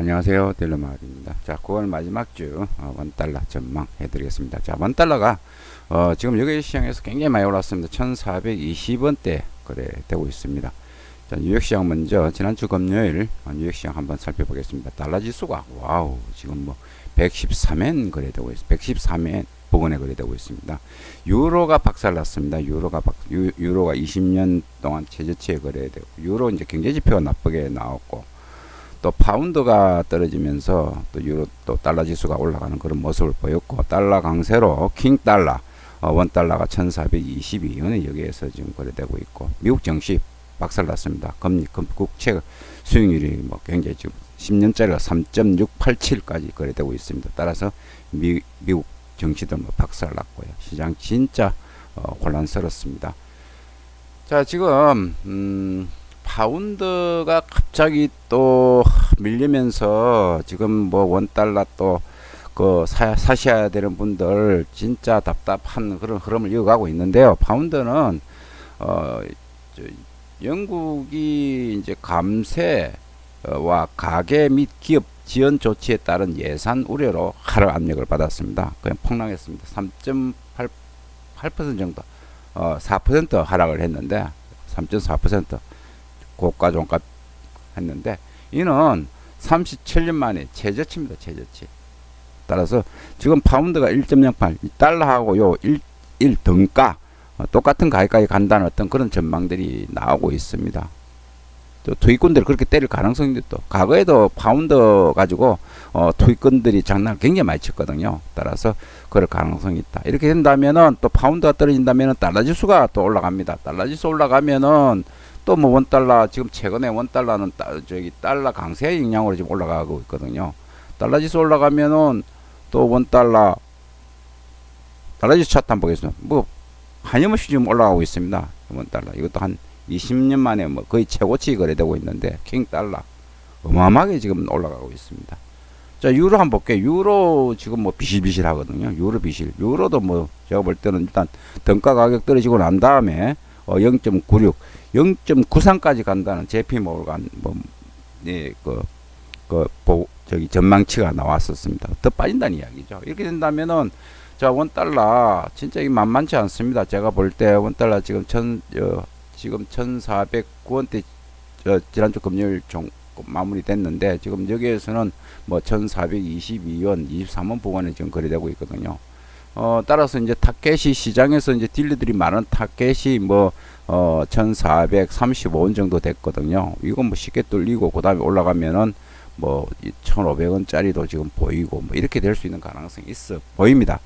안녕하세요. 델러마을입니다. 자, 9월 마지막 주 어, 원달러 전망 해드리겠습니다. 자, 원달러가 어, 지금 여기 시장에서 굉장히 많이 올랐습니다. 1420원대 거래되고 있습니다. 자, 뉴욕 시장 먼저 지난주 금요일 어, 뉴욕 시장 한번 살펴보겠습니다. 달러 지수가 와우 지금 뭐 113엔 거래되고 있습니다. 113엔 부근에 거래되고 있습니다. 유로가 박살났습니다. 유로가 박, 유, 유로가 20년 동안 최저치에 거래되고 유로 이제 경제 지표가 나쁘게 나왔고 또 파운드가 떨어지면서 또 유로 또 달러 지수가 올라가는 그런 모습을 보였고 달러 강세로 킹 달러 어, 원 달러가 1,422원에 여기에서 지금 거래되고 있고 미국 증시 박살났습니다. 금리 금 국채 수익률이 뭐 굉장히 지금 10년짜리가 3.687까지 거래되고 있습니다. 따라서 미, 미국 정치도 뭐 박살났고요. 시장 진짜 어, 혼란스럽습니다. 자 지금 음, 파운드가 갑자기 또 밀리면서 지금 뭐 원달러 또 그 사셔야 되는 분들 진짜 답답한 그런 흐름을 이어가고 있는데요. 파운드는 어 영국이 이제 감세와 가계 및 기업 지원 조치에 따른 예산 우려로 하락 압력을 받았습니다. 그냥 폭락했습니다. 3.8% 정도, 어, 4% 하락을 했는데 3.4% 고가 종가 했는데 이는 37년 만에 최저치입니다. 최저치. 따라서 지금 파운드가 1.08 달러하고 요 1, 1 등가 어, 똑같은 가격까지 간다는 어떤 그런 전망들이 나오고 있습니다. 또 투기꾼들이 그렇게 때릴 가능성도 또 과거에도 파운드 가지고 어, 투기꾼들이 장난을 굉장히 많이 쳤거든요. 따라서 그럴 가능성이 있다. 이렇게 된다면은 또 파운드가 떨어진다면은 달러 지수가 또 올라갑니다. 달러 지수 올라가면은 또 뭐 원달러 지금 최근에 원달러는 따, 저기 달러 강세 영향으로 지금 올라가고 있거든요. 달러 지수 올라가면은 또 원달러 달러 지수 차트 한번 보겠습니다. 뭐 한염없이 지금 올라가고 있습니다. 원달러 이것도 한 20년 만에 뭐 거의 최고치 거래되고 있는데 킹 달러 어마어마하게 지금 올라가고 있습니다. 자 유로 한번 볼게요. 유로 지금 뭐 비실비실 하거든요. 유로 비실. 유로도 뭐 제가 볼 때는 일단 등가 가격 떨어지고 난 다음에 어 0.96, 0.93까지 간다는 JP 모르간 뭐 예 그 그, 보, 저기 전망치가 나왔었습니다. 더 빠진다는 이야기죠. 이렇게 된다면은 자 원달러 진짜 이 만만치 않습니다. 제가 볼 때 원달러 지금 천 어, 지금 1,409원대 저 지난주 금요일 종 마무리됐는데 지금 여기에서는 뭐 1,422원, 23원 부근에 지금 거래되고 있거든요. 어 따라서 이제 타켓이 시장에서 이제 딜러들이 많은 타켓이 뭐 어, 1,435원 정도 됐거든요. 이건 뭐 쉽게 뚫리고 그다음에 올라가면은 뭐 1,500원짜리도 지금 보이고 뭐 이렇게 될 수 있는 가능성이 있어 보입니다.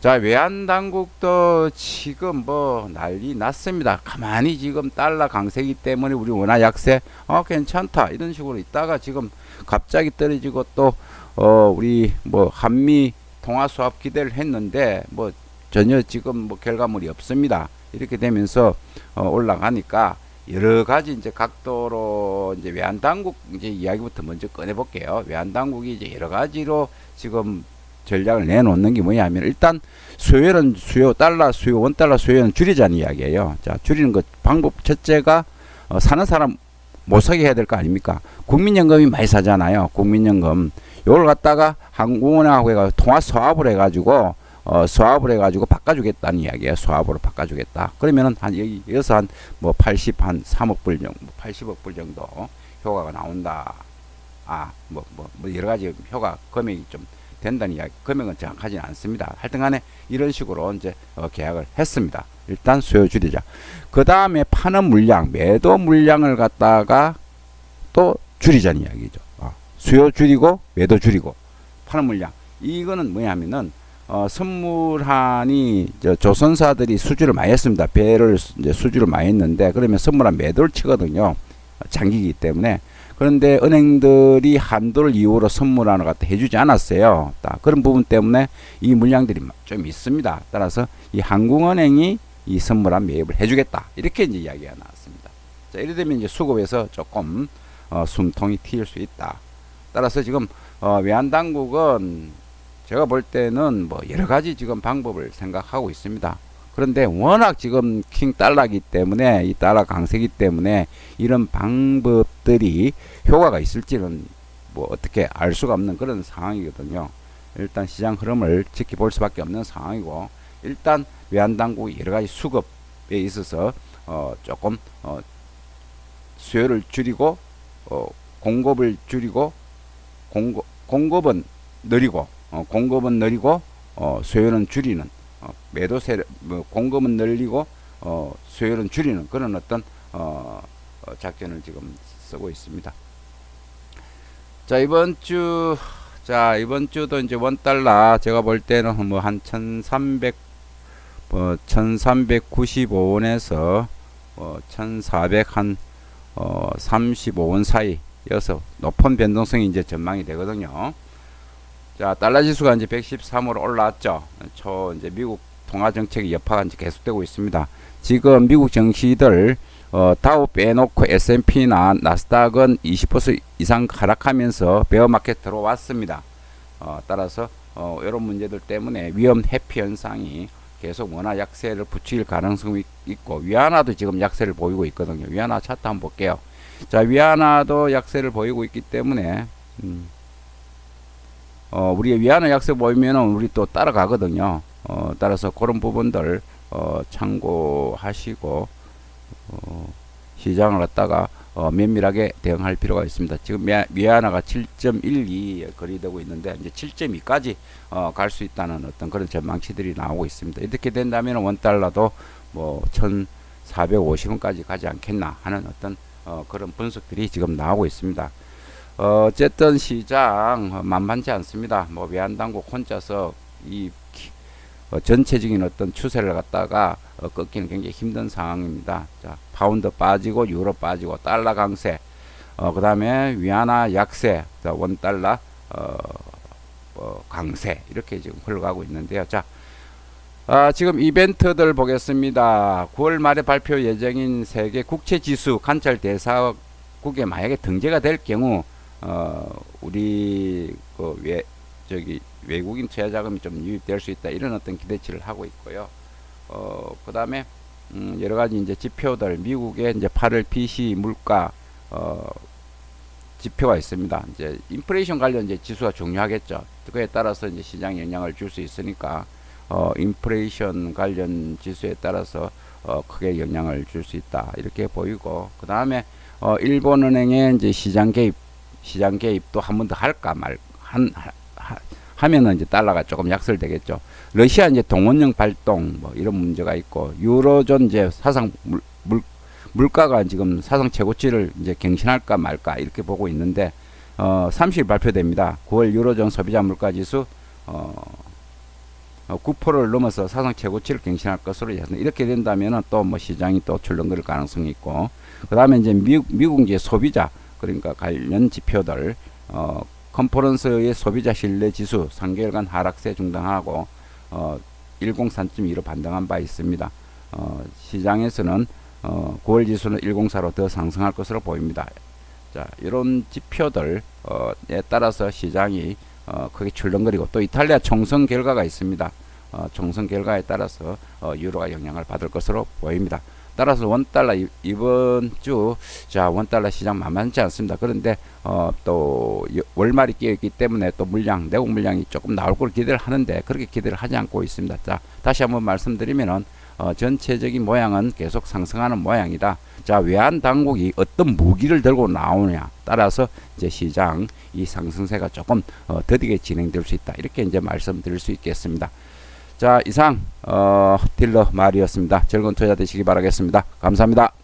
자, 외환 당국도 지금 뭐 난리 났습니다. 가만히 지금 달러 강세기 때문에 우리 원화 약세, 어, 괜찮다. 이런 식으로 있다가 지금 갑자기 떨어지고 또, 어, 우리 뭐 한미 통화 수합 기대를 했는데 뭐 전혀 지금 뭐 결과물이 없습니다. 이렇게 되면서 어, 올라가니까 여러 가지 이제 각도로 이제 외환 당국 이제 이야기부터 먼저 꺼내 볼게요. 외환 당국이 이제 여러 가지로 지금 전략을 내놓는 게 뭐냐면 일단 수요는 수요 달러 수요 원 달러 수요는 줄이자는 이야기예요. 자 줄이는 것 방법 첫째가 어, 사는 사람 못 사게 해야 될 거 아닙니까? 국민연금이 많이 사잖아요. 국민연금 요걸 갖다가 항공운항하고 해가 통화 수합을 해가지고 어, 수합을 해가지고 바꿔주겠다는 이야기예요. 수합으로 바꿔주겠다. 그러면은 한 여기 여기서 한뭐 80, 한 3억 불 정도, 80억 불 정도 효과가 나온다. 아, 뭐, 뭐, 뭐 여러 가지 효과 금액이 좀 된다는 이야기. 금액은 정확하지는 않습니다. 하여튼 간에 이런 식으로 이제 어, 계약을 했습니다. 일단 수요 줄이자. 그 다음에 파는 물량, 매도 물량을 갖다가 또 줄이자는 이야기죠. 어, 수요 줄이고 매도 줄이고 파는 물량. 이거는 뭐냐면은 어, 선물한이 저 조선사들이 수주를 많이 했습니다. 배를 수주를 많이 했는데 그러면 선물한 매도를 치거든요. 장기이기 때문에 그런데 은행들이 한도를 이유로 선물하는 갖다 해주지 않았어요. 그런 부분 때문에 이 물량들이 좀 있습니다. 따라서 이 한국은행이 이 선물한 매입을 해주겠다 이렇게 이제 이야기가 나왔습니다. 자, 이래 되면 이제 수급에서 조금 어, 숨통이 트일 수 있다. 따라서 지금 어, 외환 당국은 제가 볼 때는 뭐 여러 가지 지금 방법을 생각하고 있습니다. 그런데 워낙 지금 킹 달러기 때문에 이 달러 강세기 때문에 이런 방법들이 효과가 있을지는 뭐 어떻게 알 수가 없는 그런 상황이거든요. 일단 시장 흐름을 지켜볼 수밖에 없는 상황이고 일단 외환 당국이 여러 가지 수급에 있어서 어 조금 어 수요를 줄이고 어 공급을 줄이고 공급 공급은 느리고 어 공급은 느리고 어 수요는 줄이는 어 매도세 뭐 공급은 늘리고 어 수요는 줄이는 그런 어떤 어, 어 작전을 지금 쓰고 있습니다. 자 이번 주 자 이번 주도 이제 원 달러 제가 볼 때는 뭐 한 1300, 뭐 1395원에서 어, 1400한 어, 35원 사이 여서 높은 변동성이 이제 전망이 되거든요. 자 달러 지수가 이제 113으로 올라왔죠. 초 이제 미국 통화 정책의 여파가 이제 계속되고 있습니다. 지금 미국 증시들 어, 다우 빼놓고 S&P나 나스닥은 20% 이상 하락하면서 베어마켓 들어왔습니다. 어, 따라서 어, 이런 문제들 때문에 위험 회피 현상이 계속 원화 약세를 붙일 가능성이 있고 위안화도 지금 약세를 보이고 있거든요. 위안화 차트 한번 볼게요. 자 위안화도 약세를 보이고 있기 때문에 음, 어, 우리 위안화 약세 보이면은 우리 또 따라가거든요. 어, 따라서 그런 부분들 어, 참고하시고 어, 시장을 갖다가 어, 면밀하게 대응할 필요가 있습니다. 지금 미아나가 7.12에 거래되고 있는데 이제 7.2까지 어, 갈 수 있다는 어떤 그런 전망치들이 나오고 있습니다. 이렇게 된다면 원 달러도 뭐 1,450원까지 가지 않겠나 하는 어떤 어, 그런 분석들이 지금 나오고 있습니다. 어, 어쨌든 시장 어, 만만치 않습니다. 뭐 외환당국 혼자서 이 어, 전체적인 어떤 추세를 갖다가 어, 꺾기는 굉장히 힘든 상황입니다. 자, 파운드 빠지고 유로 빠지고 달러 강세, 어, 그 다음에 위안화 약세, 자, 원 달러 어, 어, 강세 이렇게 지금 흘러가고 있는데요. 자, 아, 지금 이벤트들 보겠습니다. 9월 말에 발표 예정인 세계 국채 지수 관찰 대사국에 만약에 등재가 될 경우 어, 우리 그 외, 저기 외국인 투자 자금이 좀 유입될 수 있다 이런 어떤 기대치를 하고 있고요. 어, 그다음에 음, 여러 가지 이제 지표들 미국의 이제 8월 PC 물가 어, 지표가 있습니다. 이제 인플레이션 관련 이제 지수가 중요하겠죠. 그에 따라서 이제 시장 영향을 줄 수 있으니까 어, 인플레이션 관련 지수에 따라서 어, 크게 영향을 줄 수 있다 이렇게 보이고 그 다음에 어, 일본은행의 이제 시장 개입 시장 개입도 한 번 더 할까 말 한 하면은 이제 달러가 조금 약설되겠죠. 러시아 이제 동원령 발동 뭐 이런 문제가 있고 유로존 이제 사상 물, 물 물가가 지금 사상 최고치를 이제 갱신할까 말까 이렇게 보고 있는데 어 30일 발표됩니다. 9월 유로존 소비자 물가 지수 어 9%를 넘어서 사상 최고치를 갱신할 것으로 예상. 이렇게 된다면은 또 뭐 시장이 또 출렁거릴 가능성이 있고, 그 다음에 이제 미국, 미국 이제 소비자, 그러니까 관련 지표들, 어, 컨퍼런스의 소비자 신뢰 지수 3개월간 하락세 중단하고 어, 103.2로 반등한 바 있습니다. 어, 시장에서는 어, 9월 지수는 104로 더 상승할 것으로 보입니다. 자, 이런 지표들에 따라서 시장이 어, 크게 출렁거리고 또 이탈리아 총선 결과가 있습니다. 어, 총선 결과에 따라서 어, 유로가 영향을 받을 것으로 보입니다. 따라서 원달러 이번 주 자 원달러 시장 만만치 않습니다. 그런데 어, 또 월말이 끼어 있기 때문에 또 물량 내국 물량이 조금 나올 걸 기대를 하는데 그렇게 기대를 하지 않고 있습니다. 자 다시 한번 말씀드리면은 어, 전체적인 모양은 계속 상승하는 모양이다. 자 외환 당국이 어떤 무기를 들고 나오느냐 따라서 이제 시장 이 상승세가 조금 어, 더디게 진행될 수 있다. 이렇게 이제 말씀드릴 수 있겠습니다. 자 이상 어, 딜러 말이었습니다. 즐거운 투자 되시기 바라겠습니다. 감사합니다.